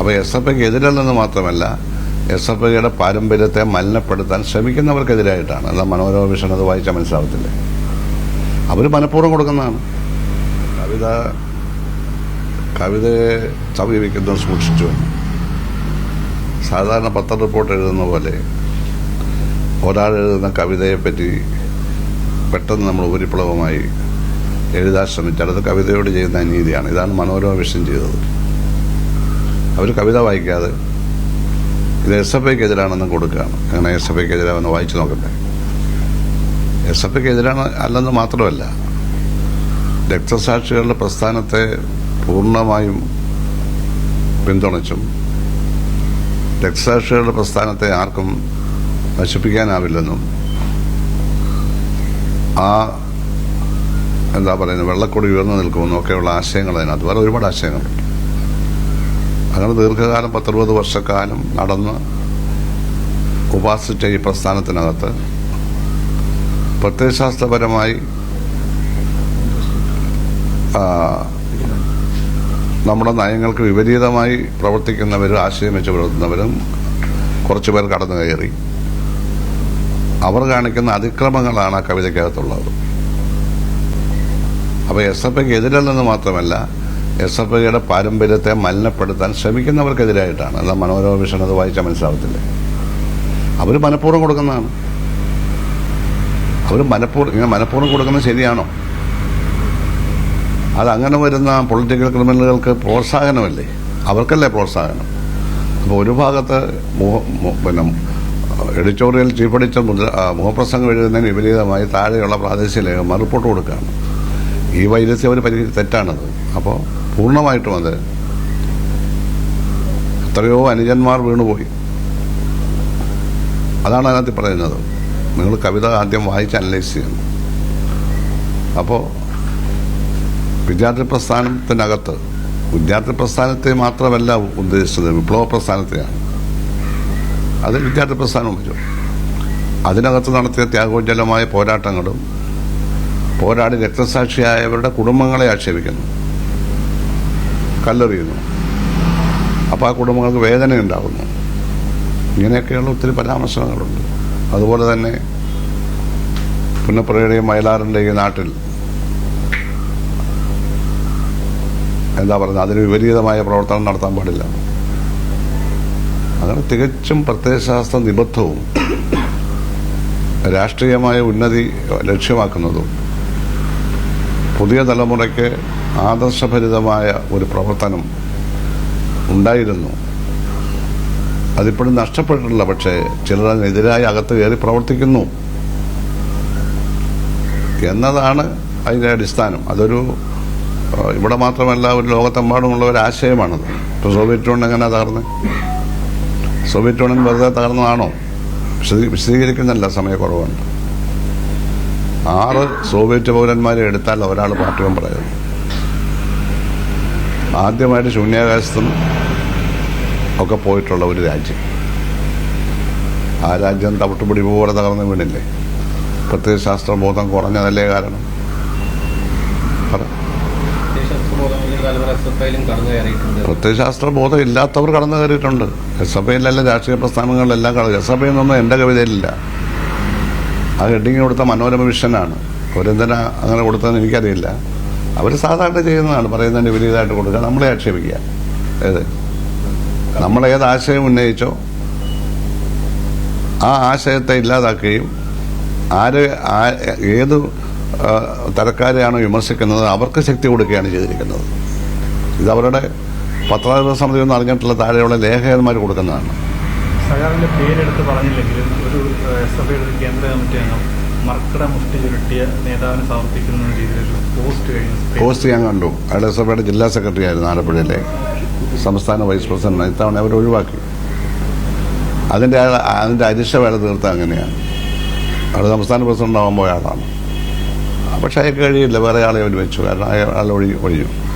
അപ്പോൾ S F ഐക്ക് എതിരല്ലെന്ന് മാത്രമല്ല എസ് എഫ് ഐയുടെ പാരമ്പര്യത്തെ മലിനപ്പെടുത്താൻ ശ്രമിക്കുന്നവർക്കെതിരായിട്ടാണ്. എന്നാൽ മനോരമ വിഷൻ അത് വായിച്ചാൽ മനസ്സിലാവത്തില്ലേ. അവർ മനഃപൂർവം കൊടുക്കുന്നതാണ്. കവിത കവിതയെ സമീപിക്കുന്നത് സൂക്ഷിച്ചു സാധാരണ പത്ര റിപ്പോർട്ട് എഴുതുന്ന പോലെ ഒരാൾ എഴുതുന്ന കവിതയെപ്പറ്റി പെട്ടെന്ന് നമ്മൾ ഉപരിപ്ലവമായി എഴുതാൻ ശ്രമിച്ചാൽ അത് കവിതയോട് ചെയ്യുന്ന അനീതിയാണ്. ഇതാണ് മനോരമ വിഷൻ ചെയ്തത്. അവർ കവിത വായിക്കാതെ ഇത് എസ് എഫ് ഐക്ക് എതിരാണെന്ന് കൊടുക്കുകയാണ്. അങ്ങനെ എസ് എഫ് ഐക്ക് എതിരാണെന്ന് വായിച്ചു നോക്കട്ടെ. എസ് എഫ് ഐക്ക് എതിരാണ് അല്ലെന്ന് മാത്രമല്ല രക്തസാക്ഷികളുടെ പ്രസ്ഥാനത്തെ പൂർണമായും പിന്തുണച്ചും രക്തസാക്ഷികളുടെ പ്രസ്ഥാനത്തെ ആർക്കും നശിപ്പിക്കാനാവില്ലെന്നും ആ എന്താ പറയുന്നത് വെള്ളക്കൊടി ഉയർന്നു നിൽക്കുമെന്നും ഒക്കെയുള്ള ആശയങ്ങൾ അതിനകത്ത് വേറെ ഒരുപാട് ആശയങ്ങളുണ്ട്. അങ്ങനെ ദീർഘകാലം പത്തറുപത് വർഷക്കാലം നടന്ന് ഉപാസിച്ച ഈ പ്രസ്ഥാനത്തിനകത്ത് പ്രത്യയശാസ്ത്രപരമായി നമ്മുടെ നയങ്ങൾക്ക് വിപരീതമായി പ്രവർത്തിക്കുന്നവരും ആശയം വെച്ച് പുലർത്തുന്നവരും കുറച്ചു പേർ കടന്നു കയറി. അവർ കാണിക്കുന്ന അതിക്രമങ്ങളാണ് ആ കവിതയ്ക്കകത്തുള്ളത്. അപ്പോൾ എസ് എഫ് എക്ക് എതിരല്ലെന്ന് മാത്രമല്ല എസ് എഫ് ഐയുടെ പാരമ്പര്യത്തെ മലിനപ്പെടുത്താൻ ശ്രമിക്കുന്നവർക്കെതിരായിട്ടാണ്. എന്നാൽ മനോരമ വിഷൻ അത് വായിച്ചാൽ മനസ്സിലാവത്തില്ല. അവർ മനഃപൂർവം കൊടുക്കുന്നതാണ്. അവർ മനഃപൂർവം ഇങ്ങനെ മനഃപൂർവം കൊടുക്കുന്നത് ശരിയാണോ? അതങ്ങനെ വരുന്ന പൊളിറ്റിക്കൽ ക്രിമിനലുകൾക്ക് പ്രോത്സാഹനമല്ലേ? അവർക്കല്ലേ പ്രോത്സാഹനം? അപ്പോൾ ഒരു ഭാഗത്ത് പിന്നെ എഡിറ്റോറിയൽ ചീഫ് എഡിറ്റർ മുദ്ര- മുഖപ്രസംഗം എഴുതുന്നതിന് വിപരീതമായി താഴെയുള്ള പ്രാദേശിക ലേഖന്മാർ റിപ്പോർട്ട് കൊടുക്കുകയാണ്. ഈ വൈരസ്യം അവർ പരി തെറ്റാണത്. അപ്പോൾ പൂർണമായിട്ടും അത്. എത്രയോ അനുജന്മാർ വീണുപോയി. അതാണ് അതിനകത്ത് പറയുന്നത്. നിങ്ങൾ കവിത ആദ്യം വായിച്ച് അനലൈസ് ചെയ്യണം. അപ്പോൾ വിദ്യാർത്ഥി പ്രസ്ഥാനത്തിനകത്ത് വിദ്യാർത്ഥി പ്രസ്ഥാനത്തെ മാത്രമല്ല ഉദ്ദേശിച്ചത് വിപ്ലവ പ്രസ്ഥാനത്തെയാണ്. അത് വിദ്യാർത്ഥി പ്രസ്ഥാനം വരും. അതിനകത്ത് നടത്തിയ ത്യാഗോജ്വലമായ പോരാട്ടങ്ങളും പോരാടി രക്തസാക്ഷിയായവരുടെ കുടുംബങ്ങളെ ആക്ഷേപിക്കുന്നു. കല്ലെറിയുന്നു. അപ്പോൾ ആ കുടുംബങ്ങൾക്ക് വേദന ഉണ്ടാകുന്നു ഇങ്ങനെയൊക്കെയുള്ള ഒത്തിരി പരാമർശങ്ങളുണ്ട്. അതുപോലെ തന്നെ പുന്നപ്പുറയുടെയും വയലാറിന്റെയും നാട്ടിൽ എന്താ പറയുന്നത്? അതിന് വിപരീതമായ പ്രവർത്തനം നടത്താൻ പാടില്ല. അങ്ങനെ തികച്ചും പ്രത്യയശാസ്ത്ര നിബദ്ധവും രാഷ്ട്രീയമായ ഉന്നതി ലക്ഷ്യമാക്കുന്നതും പുതിയ തലമുറയ്ക്ക് ആദർശഭരിതമായ ഒരു പ്രവർത്തനം ഉണ്ടായിരുന്നു. അതിപ്പോഴും നഷ്ടപ്പെട്ടിട്ടില്ല. പക്ഷേ ചിലർ അതിനെതിരായി അകത്ത് കയറി പ്രവർത്തിക്കുന്നു. എന്നതാണ് അതിന്റെ അടിസ്ഥാനം. അതൊരു ഇവിടെ മാത്രമല്ല ഒരു ലോകത്തെമ്പാടുമുള്ള ഒരു ആശയമാണത്. ഇപ്പോൾ സോവിയറ്റ് യൂണിയൻ എങ്ങനെ തകർന്ന്? സോവിയറ്റ് യൂണിയൻ വെറുതെ തകർന്നതാണോ? വിശദീ- വിശദീകരിക്കുന്നില്ല സമയക്കുറവുണ്ട് ആറ് സോവിയറ്റ് പൗരന്മാരെ എടുത്താൽ ഒരാൾ പാർട്ടി പറയുന്നു ആദ്യമായിട്ട് ശൂന്യാകാശത്തും ഒക്കെ പോയിട്ടുള്ള ഒരു രാജ്യം. ആ രാജ്യം തവിട്ടുപിടി പോലെ തകർന്ന് വീണില്ലേ? പ്രത്യേക ശാസ്ത്രബോധം കുറഞ്ഞതല്ലേ കാരണം? പ്രത്യേക ശാസ്ത്രബോധം തലമുറ എസ് കടന്നു കയറിയിട്ടുണ്ട് പ്രത്യയശാസ്ത്ര ബോധം ഇല്ലാത്തവർ കടന്നു കയറിയിട്ടുണ്ട്. എസ് എഫ് ഐയിലെല്ലാം രാഷ്ട്രീയ പ്രസ്ഥാനങ്ങളിലെല്ലാം കടന്നു എസ് എഫ് ഐ എന്നൊന്നും എന്റെ കവിതയിലില്ല. ആ ഹെഡിങ് കൊടുത്ത മനോരമ മിഷനാണ്. അവരെന്തിനാ അങ്ങനെ കൊടുത്തതെന്ന് എനിക്കറിയില്ല. അവർ സാധാരണ ചെയ്യുന്നതാണ് പറയുന്നതിന് വിപരീതമായിട്ട് കൊടുക്കുക. നമ്മളെ ആക്ഷേപിക്കുക. ഏത്? നമ്മൾ ഏത് ആശയം ഉന്നയിച്ചോ ആ ആശയത്തെ ഇല്ലാതാക്കുകയും ആര് ഏത് തരക്കാരെയാണോ വിമർശിക്കുന്നത് അവർക്ക് ശക്തി കൊടുക്കുകയാണ് ചെയ്തിരിക്കുന്നത്. ഇത് അവരുടെ പത്രാധിപ സമിതി ഒന്നും അറിഞ്ഞിട്ടുള്ള താഴെയുള്ള ലേഖകന്മാർ കൊടുക്കുന്നതാണ്. സഖാവിന്റെ പേരെടുത്ത് പറഞ്ഞില്ലെങ്കിലും ഒരു എസ് എഫ് ഐയുടെ കേന്ദ്ര കമ്മിറ്റി അംഗം മർക്കട മുഷ്ടി ചുരുട്ടിയ നേതാവിനെ സമർപ്പിക്കുന്ന രീതിയിലൊരു പോസ്റ്റ് കഴിഞ്ഞു പോസ്റ്റ് ഞാൻ കണ്ടു. അയാൾ എസ് എഫ് ഐയുടെ ജില്ലാ സെക്രട്ടറി ആയിരുന്നു ആലപ്പുഴയിലെ സംസ്ഥാന വൈസ് പ്രസിഡന്റ്. ഇത്തവണ അവർ ഒഴിവാക്കി. അതിന്റെ അയാൾ- അതിന്റെ അരിശ വേല തീർത്ത അങ്ങനെയാണ്. അയാൾ സംസ്ഥാന പ്രസിഡന്റ് ആവാൻ പോയ ആളാണ് പക്ഷേ അയാൾക്ക് കഴിയില്ല. വേറെ ആളെ അവർ വെച്ചു. കാരണം അയാൾ ഒഴി ഒഴിഞ്ഞു